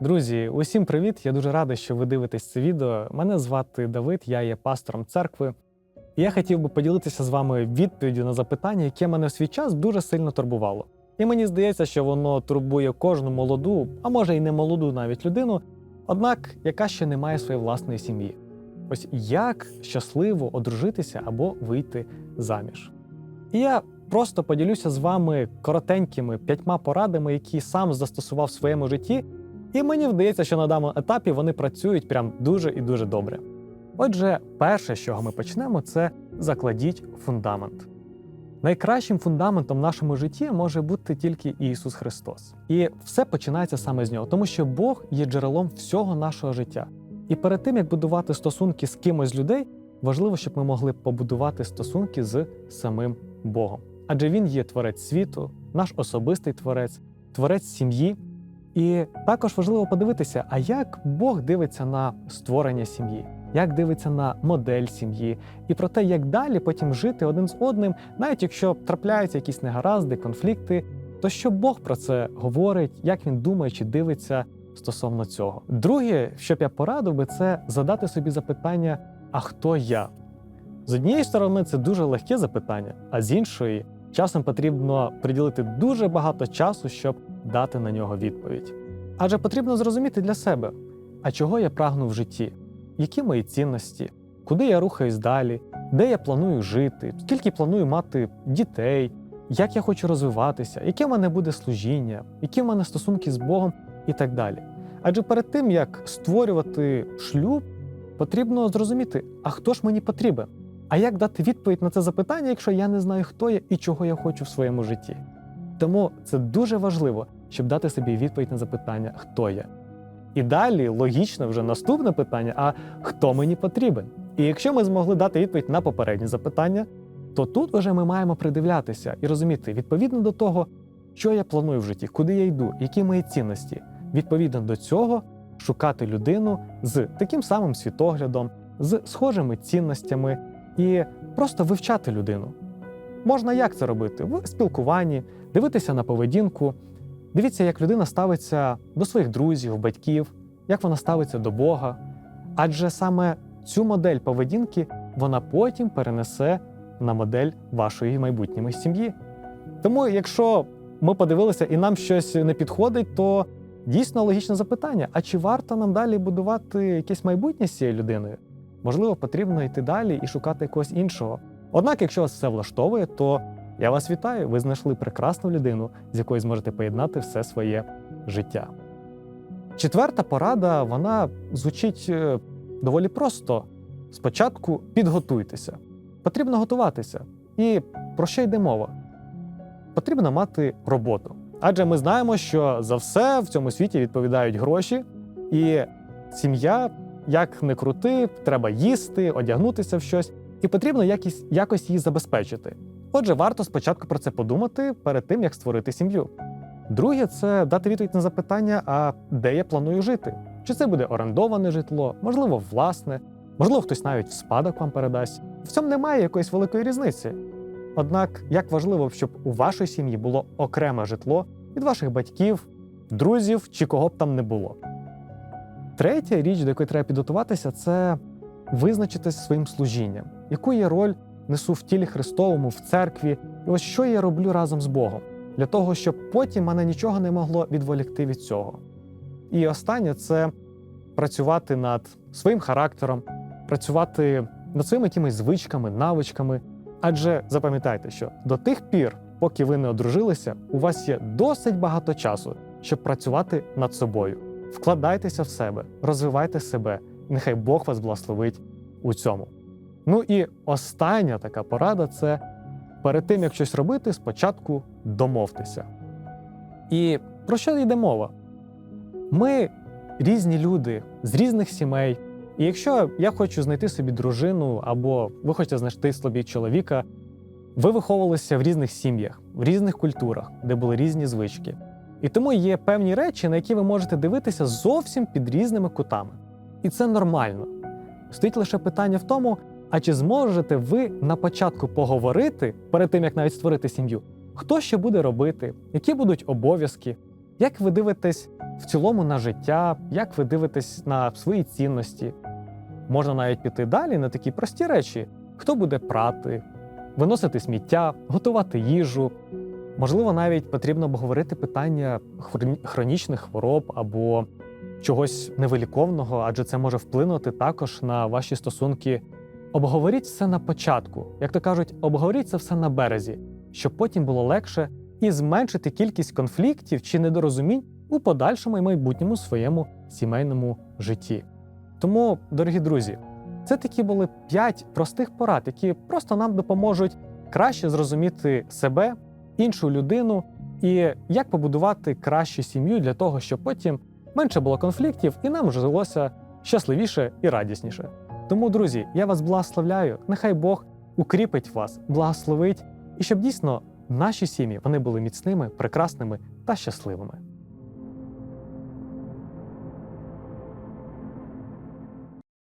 Друзі, усім привіт! Я дуже радий, що ви дивитесь це відео. Мене звати Давид, я є пастором церкви. І я хотів би поділитися з вами відповіддю на запитання, яке мене в свій час дуже сильно турбувало. І мені здається, що воно турбує кожну молоду, а може й не молоду навіть людину, однак яка ще не має своєї власної сім'ї. Ось як щасливо одружитися або вийти заміж. І я просто поділюся з вами коротенькими п'ятьма порадами, які сам застосував в своєму житті, і мені вдається, що на даному етапі вони працюють прям дуже і дуже добре. Отже, перше, з чого ми почнемо, це закладіть фундамент. Найкращим фундаментом в нашому житті може бути тільки Ісус Христос. І все починається саме з нього, тому що Бог є джерелом всього нашого життя. І перед тим, як будувати стосунки з кимось з людей, важливо, щоб ми могли побудувати стосунки з самим Богом. Адже Він є творець світу, наш особистий творець, творець сім'ї. І також важливо подивитися, а як Бог дивиться на створення сім'ї, як дивиться на модель сім'ї, і про те, як далі потім жити один з одним, навіть якщо трапляються якісь негаразди, конфлікти, то що Бог про це говорить, як він думає чи дивиться стосовно цього. Друге, що б я порадив би, це задати собі запитання: а хто я? З однієї сторони, це дуже легке запитання, а з іншої, часом потрібно приділити дуже багато часу, щоб дати на нього відповідь. Адже потрібно зрозуміти для себе, а чого я прагну в житті, які мої цінності, куди я рухаюсь далі, де я планую жити, скільки планую мати дітей, як я хочу розвиватися, яке в мене буде служіння, які в мене стосунки з Богом і так далі. Адже перед тим, як створювати шлюб, потрібно зрозуміти, а хто ж мені потрібен? А як дати відповідь на це запитання, якщо я не знаю, хто я і чого я хочу в своєму житті? Тому це дуже важливо, щоб дати собі відповідь на запитання, хто я. І далі логічно вже наступне питання: а хто мені потрібен? І якщо ми змогли дати відповідь на попередні запитання, то тут уже ми маємо придивлятися і розуміти, відповідно до того, що я планую в житті, куди я йду, які мої цінності. Відповідно до цього, шукати людину з таким самим світоглядом, з схожими цінностями і просто вивчати людину. Можна як це робити? В спілкуванні, дивитися на поведінку, дивіться, як людина ставиться до своїх друзів, батьків, як вона ставиться до Бога. Адже саме цю модель поведінки вона потім перенесе на модель вашої майбутньої сім'ї. Тому, якщо ми подивилися і нам щось не підходить, то дійсно логічне запитання: а чи варто нам далі будувати якесь майбутнє з цією людиною? Можливо, потрібно йти далі і шукати якогось іншого. Однак, якщо вас все влаштовує, то я вас вітаю, ви знайшли прекрасну людину, з якою зможете поєднати все своє життя. Четверта порада вона звучить е, доволі просто. Спочатку підготуйтеся. Потрібно готуватися. І про що йде мова? Потрібно мати роботу. Адже ми знаємо, що за все в цьому світі відповідають гроші, і сім'я, як не крути, треба їсти, одягнутися в щось, і потрібно якось, якось її забезпечити. Отже, варто спочатку про це подумати перед тим, як створити сім'ю. Друге, це дати відповідь на запитання, а де я планую жити? Чи це буде орендоване житло, можливо, власне, можливо, хтось навіть в спадок вам передасть. В цьому немає якоїсь великої різниці. Однак, як важливо, щоб у вашій сім'ї було окреме житло від ваших батьків, друзів чи кого б там не було. Третя річ, до якої треба підготуватися, це визначитися своїм служінням, яку я роль несу в тілі Христовому, в церкві, і ось що я роблю разом з Богом, для того, щоб потім мене нічого не могло відволікти від цього. І останнє це працювати над своїм характером, працювати над своїми якимись звичками, навичками. Адже запам'ятайте, що до тих пір, поки ви не одружилися, у вас є досить багато часу, щоб працювати над собою. Вкладайтеся в себе, розвивайте себе, нехай Бог вас благословить у цьому. Ну і остання така порада це перед тим, як щось робити, спочатку домовтеся. І про що йде мова? Ми різні люди з різних сімей. І якщо я хочу знайти собі дружину, або ви хочете знайти собі чоловіка, ви виховувалися в різних сім'ях, в різних культурах, де були різні звички. І тому є певні речі, на які ви можете дивитися зовсім під різними кутами. І це нормально. Стоїть лише питання в тому, а чи зможете ви на початку поговорити перед тим, як навіть створити сім'ю, хто що буде робити, які будуть обов'язки, як ви дивитесь в цілому на життя, як ви дивитесь на свої цінності. Можна навіть піти далі на такі прості речі: хто буде прати, виносити сміття, готувати їжу. Можливо, навіть потрібно обговорити питання хронічних хвороб або чогось невиліковного, адже це може вплинути також на ваші стосунки. Обговоріть все на початку, як то кажуть, обговоріть це все на березі, щоб потім було легше і зменшити кількість конфліктів чи недорозумінь у подальшому і майбутньому своєму сімейному житті. Тому, дорогі друзі, це такі були п'ять простих порад, які просто нам допоможуть краще зрозуміти себе, іншу людину і як побудувати кращу сім'ю для того, щоб потім менше було конфліктів і нам жилося щасливіше і радісніше. Тому, друзі, я вас благословляю. Нехай Бог укріпить вас, благословить, і щоб дійсно наші сім'ї вони були міцними, прекрасними та щасливими.